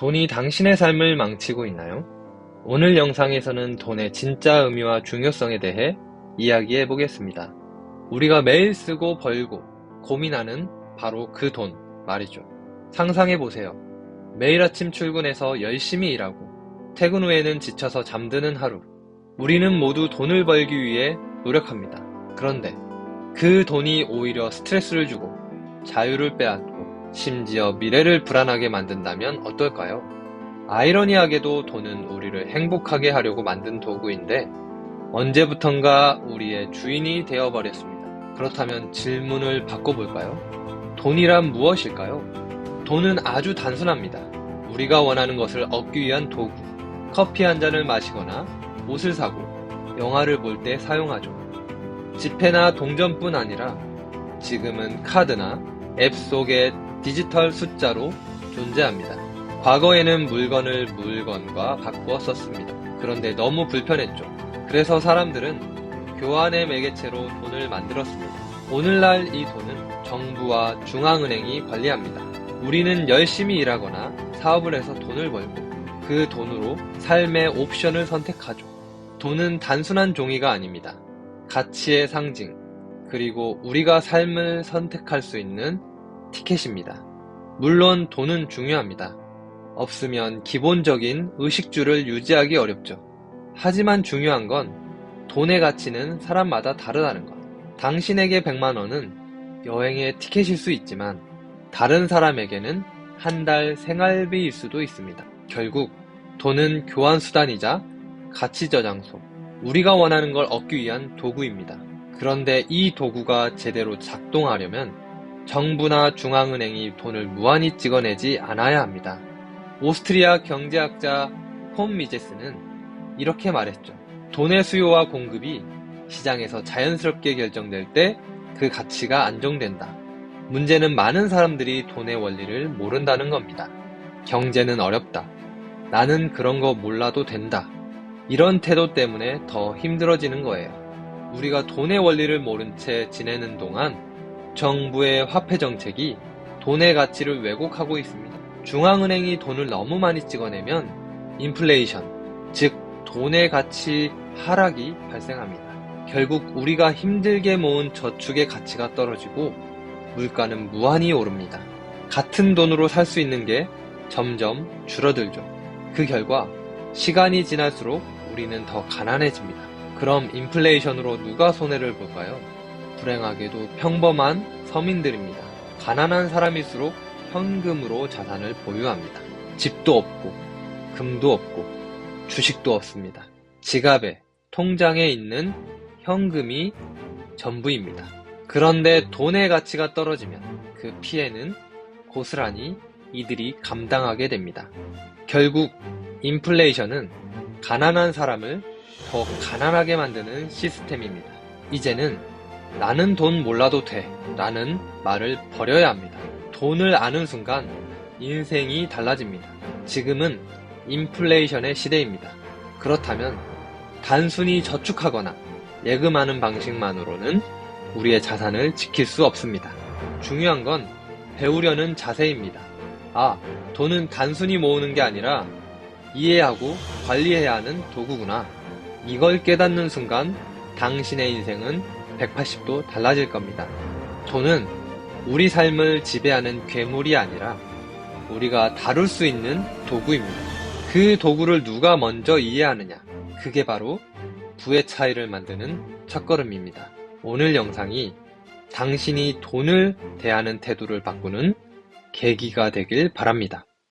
돈이 당신의 삶을 망치고 있나요? 오늘 영상에서는 돈의 진짜 의미와 중요성에 대해 이야기해 보겠습니다. 우리가 매일 쓰고 벌고 고민하는 바로 그 돈 말이죠. 상상해 보세요. 매일 아침 출근해서 열심히 일하고 퇴근 후에는 지쳐서 잠드는 하루. 우리는 모두 돈을 벌기 위해 노력합니다. 그런데 그 돈이 오히려 스트레스를 주고 자유를 빼앗고 심지어 미래를 불안하게 만든다면 어떨까요? 아이러니하게도 돈은 우리를 행복하게 하려고 만든 도구인데 언제부턴가 우리의 주인이 되어버렸습니다. 그렇다면 질문을 바꿔볼까요? 돈이란 무엇일까요? 돈은 아주 단순합니다. 우리가 원하는 것을 얻기 위한 도구. 커피 한 잔을 마시거나 옷을 사고 영화를 볼 때 사용하죠. 지폐나 동전뿐 아니라 지금은 카드나 앱 속의 디지털 숫자로 존재합니다. 과거에는 물건을 물건과 바꾸어 썼습니다. 그런데 너무 불편했죠. 그래서 사람들은 교환의 매개체로 돈을 만들었습니다. 오늘날 이 돈은 정부와 중앙은행이 관리합니다. 우리는 열심히 일하거나 사업을 해서 돈을 벌고 그 돈으로 삶의 옵션을 선택하죠. 돈은 단순한 종이가 아닙니다. 가치의 상징, 그리고 우리가 삶을 선택할 수 있는 티켓입니다. 물론 돈은 중요합니다. 없으면 기본적인 의식주를 유지하기 어렵죠. 하지만 중요한 건 돈의 가치는 사람마다 다르다는 것. 당신에게 100만 원은 여행의 티켓일 수 있지만 다른 사람에게는 한 달 생활비일 수도 있습니다. 결국 돈은 교환수단이자 가치 저장소, 우리가 원하는 걸 얻기 위한 도구입니다. 그런데 이 도구가 제대로 작동하려면 정부나 중앙은행이 돈을 무한히 찍어내지 않아야 합니다. 오스트리아 경제학자 폼 미제스는 이렇게 말했죠. 돈의 수요와 공급이 시장에서 자연스럽게 결정될 때 그 가치가 안정된다. 문제는 많은 사람들이 돈의 원리를 모른다는 겁니다. 경제는 어렵다. 나는 그런 거 몰라도 된다. 이런 태도 때문에 더 힘들어지는 거예요. 우리가 돈의 원리를 모른 채 지내는 동안 정부의 화폐 정책이 돈의 가치를 왜곡하고 있습니다. 중앙은행이 돈을 너무 많이 찍어내면 인플레이션, 즉 돈의 가치 하락이 발생합니다. 결국 우리가 힘들게 모은 저축의 가치가 떨어지고 물가는 무한히 오릅니다. 같은 돈으로 살 수 있는 게 점점 줄어들죠. 그 결과 시간이 지날수록 우리는 더 가난해집니다. 그럼 인플레이션으로 누가 손해를 볼까요? 불행하게도 평범한 서민들입니다. 가난한 사람일수록 현금으로 자산을 보유합니다. 집도 없고, 금도 없고, 주식도 없습니다. 지갑에, 통장에 있는 현금이 전부입니다. 그런데 돈의 가치가 떨어지면 그 피해는 고스란히 이들이 감당하게 됩니다. 결국 인플레이션은 가난한 사람을 더 가난하게 만드는 시스템입니다. 이제는 나는 돈 몰라도 돼 라는 말을 버려야 합니다. 돈을 아는 순간 인생이 달라집니다. 지금은 인플레이션의 시대입니다. 그렇다면 단순히 저축하거나 예금하는 방식만으로는 우리의 자산을 지킬 수 없습니다. 중요한 건 배우려는 자세입니다. 아, 돈은 단순히 모으는 게 아니라 이해하고 관리해야 하는 도구구나. 이걸 깨닫는 순간 당신의 인생은 180도 달라질 겁니다. 돈은 우리 삶을 지배하는 괴물이 아니라 우리가 다룰 수 있는 도구입니다. 그 도구를 누가 먼저 이해하느냐. 그게 바로 부의 차이를 만드는 첫걸음입니다. 오늘 영상이 당신이 돈을 대하는 태도를 바꾸는 계기가 되길 바랍니다.